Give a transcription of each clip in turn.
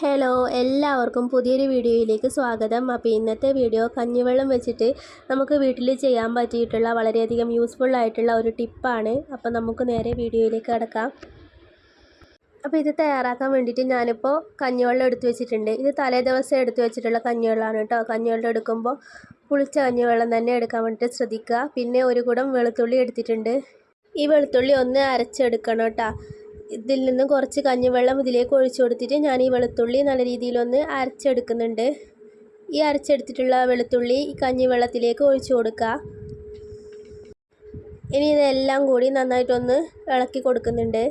Hello എല്ലാവർക്കും പുതിയൊരു വീഡിയോയിലേക്ക് സ്വാഗതം. അപ്പോൾ ഇന്നത്തെ വീഡിയോ കഞ്ഞിവെള്ളം വെച്ചിട്ട് നമുക്ക് വീട്ടിൽ ചെയ്യാൻ പറ്റിയിട്ടുള്ള വളരെയധികം യൂസ്ഫുൾ ആയിട്ടുള്ള ഒരു ടിപ്പാണ്. അപ്പോൾ നമുക്ക് നേരെ വീഡിയോയിലേക്ക് കിടക്കാം. അപ്പോൾ ഇത് തയ്യാറാക്കാൻ വേണ്ടിയിട്ട് ഞാനിപ്പോൾ കഞ്ഞിവെള്ളം എടുത്തു വെച്ചിട്ടുണ്ട്. ഇത് തലേ ദിവസം എടുത്തു വെച്ചിട്ടുള്ള കഞ്ഞിവെള്ളമാണ് കേട്ടോ. കഞ്ഞിവെള്ളം എടുക്കുമ്പോൾ പുളിച്ച കഞ്ഞിവെള്ളം തന്നെ എടുക്കാൻ വേണ്ടിയിട്ട് ശ്രദ്ധിക്കുക. പിന്നെ ഒരു കുടം വെളുത്തുള്ളി എടുത്തിട്ടുണ്ട്. ഈ വെളുത്തുള്ളി ഒന്ന് അരച്ചെടുക്കണം കേട്ടോ. ഇതിൽ നിന്ന് കുറച്ച് കഞ്ഞിവെള്ളം ഇതിലേക്ക് ഒഴിച്ചു കൊടുത്തിട്ട് ഞാൻ ഈ വെളുത്തുള്ളി നല്ല രീതിയിലൊന്ന് അരച്ചെടുക്കുന്നുണ്ട്. ഈ അരച്ചെടുത്തിട്ടുള്ള വെളുത്തുള്ളി ഈ കഞ്ഞിവെള്ളത്തിലേക്ക് ഒഴിച്ചു കൊടുക്കുക. ഇനി ഇതെല്ലാം കൂടി നന്നായിട്ടൊന്ന് ഇളക്കി കൊടുക്കുന്നുണ്ട്.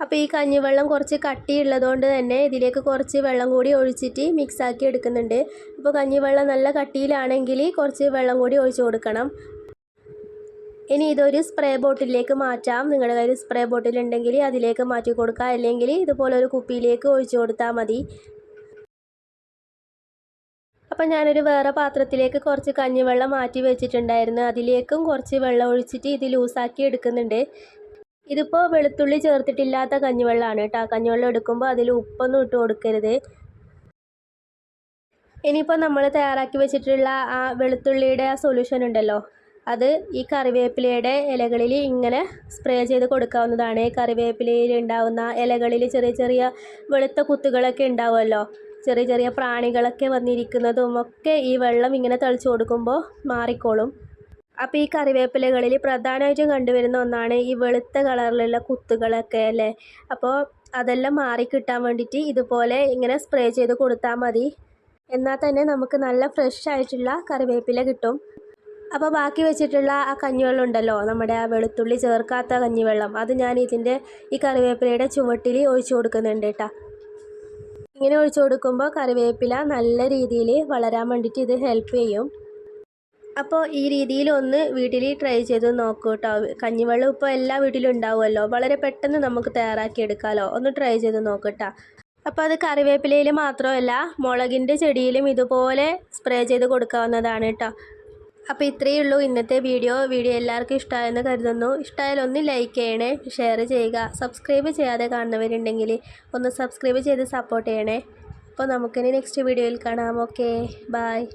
അപ്പോൾ ഈ കഞ്ഞിവെള്ളം കുറച്ച് കട്ടിയുള്ളതുകൊണ്ട് തന്നെ ഇതിലേക്ക് കുറച്ച് വെള്ളം കൂടി ഒഴിച്ചിട്ട് മിക്സാക്കി എടുക്കുന്നുണ്ട്. അപ്പോൾ കഞ്ഞിവെള്ളം നല്ല കട്ടിയിലാണെങ്കിൽ കുറച്ച് വെള്ളം കൂടി ഒഴിച്ചു കൊടുക്കണം. ഇനി ഇതൊരു സ്പ്രേ ബോട്ടിലേക്ക് മാറ്റാം. നിങ്ങളുടെ കയ്യിൽ സ്പ്രേ ബോട്ടിൽ ഉണ്ടെങ്കിൽ അതിലേക്ക് മാറ്റി കൊടുക്കുക. അല്ലെങ്കിൽ ഇതുപോലെ ഒരു കുപ്പിയിലേക്ക് ഒഴിച്ചു കൊടുത്താൽ മതി. അപ്പം ഞാനൊരു വേറെ പാത്രത്തിലേക്ക് കുറച്ച് കഞ്ഞിവെള്ളം മാറ്റി വെച്ചിട്ടുണ്ടായിരുന്നു. അതിലേക്കും കുറച്ച് വെള്ളം ഒഴിച്ചിട്ട് ഇത് ലൂസാക്കി എടുക്കുന്നുണ്ട്. ഇതിപ്പോൾ വെളുത്തുള്ളി ചേർത്തിട്ടില്ലാത്ത കഞ്ഞിവെള്ളമാണ് കേട്ടോ. കഞ്ഞിവെള്ളം എടുക്കുമ്പോൾ അതിൽ ഉപ്പൊന്നും ഇട്ട് കൊടുക്കരുത്. ഇനിയിപ്പോൾ നമ്മൾ തയ്യാറാക്കി വെച്ചിട്ടുള്ള ആ വെളുത്തുള്ളിയുടെ ആ സൊല്യൂഷൻ ഉണ്ടല്ലോ. അത് ഈ കറിവേപ്പിലയുടെ ഇലകളിൽ ഇങ്ങനെ സ്പ്രേ ചെയ്ത് കൊടുക്കാവുന്നതാണ്. കറിവേപ്പിലയിൽ ഉണ്ടാവുന്ന ഇലകളിൽ ചെറിയ ചെറിയ വെളുത്ത കുത്തുകളൊക്കെ ഉണ്ടാവുമല്ലോ. ചെറിയ ചെറിയ പ്രാണികളൊക്കെ വന്നിരിക്കുന്നതും ഒക്കെ ഈ വെള്ളം ഇങ്ങനെ തളിച്ചു കൊടുക്കുമ്പോൾ മാറിക്കോളും. അപ്പോൾ ഈ കറിവേപ്പിലകളിൽ പ്രധാനമായിട്ടും കണ്ടുവരുന്ന ഒന്നാണ് ഈ വെളുത്ത കളറിലുള്ള കുത്തുകളൊക്കെ അല്ലേ? അപ്പോൾ അതെല്ലാം മാറിക്കിട്ടാൻ വേണ്ടിയിട്ട് ഇതുപോലെ ഇങ്ങനെ സ്പ്രേ ചെയ്ത് കൊടുത്താൽ മതി. എന്നാൽ തന്നെ നമുക്ക് നല്ല ഫ്രഷ് ആയിട്ടുള്ള കറിവേപ്പില കിട്ടും. അപ്പോൾ ബാക്കി വെച്ചിട്ടുള്ള ആ കഞ്ഞിവെള്ളം ഉണ്ടല്ലോ നമ്മുടെ ആ വെളുത്തുള്ളി ചേർക്കാത്ത കഞ്ഞിവെള്ളം. അത് ഞാൻ ഇതിന്റെ ഈ കറിവേപ്പിലയുടെ ചുവട്ടിൽ ഒഴിച്ചു കൊടുക്കുന്നുണ്ട് കേട്ടോ ഇങ്ങനെ ഒഴിച്ചു കൊടുക്കുമ്പോൾ കറിവേപ്പില നല്ല രീതിയിൽ വളരാൻ വേണ്ടിയിട്ട് ഇത് ഹെൽപ്പ് ചെയ്യും. അപ്പോൾ ഈ രീതിയിൽ ഒന്ന് വീട്ടിൽ ട്രൈ ചെയ്ത് നോക്കൂ കേട്ടോ കഞ്ഞിവെള്ളം ഇപ്പോൾ എല്ലാ വീട്ടിലും ഉണ്ടാവുമല്ലോ. വളരെ പെട്ടെന്ന് നമുക്ക് തയ്യാറാക്കി എടുക്കാമല്ലോ ഒന്ന് ട്രൈ ചെയ്ത് നോക്കട്ടോ അപ്പോൾ അത് കറിവേപ്പിലയിൽ മാത്രമല്ല മുളകിന്റെ ചെടിയിലും ഇതുപോലെ സ്പ്രേ ചെയ്ത് കൊടുക്കാവുന്നതാണ് കേട്ടോ അപ്പോൾ ഇത്രയേ ഉള്ളൂ ഇന്നത്തെ വീഡിയോ. വീഡിയോ എല്ലാവർക്കും ഇഷ്ടമായെന്ന് കരുതുന്നു. ഇഷ്ടമായാലും ഒന്ന് ലൈക്ക് ചെയ്യണേ ഷെയർ ചെയ്യുക. സബ്സ്ക്രൈബ് ചെയ്യാതെ കാണുന്നവരുണ്ടെങ്കിൽ ഒന്ന് സബ്സ്ക്രൈബ് ചെയ്ത് സപ്പോർട്ട് ചെയ്യണേ. അപ്പോൾ നമുക്കിനി നെക്സ്റ്റ് വീഡിയോയിൽ കാണാം. Okay bye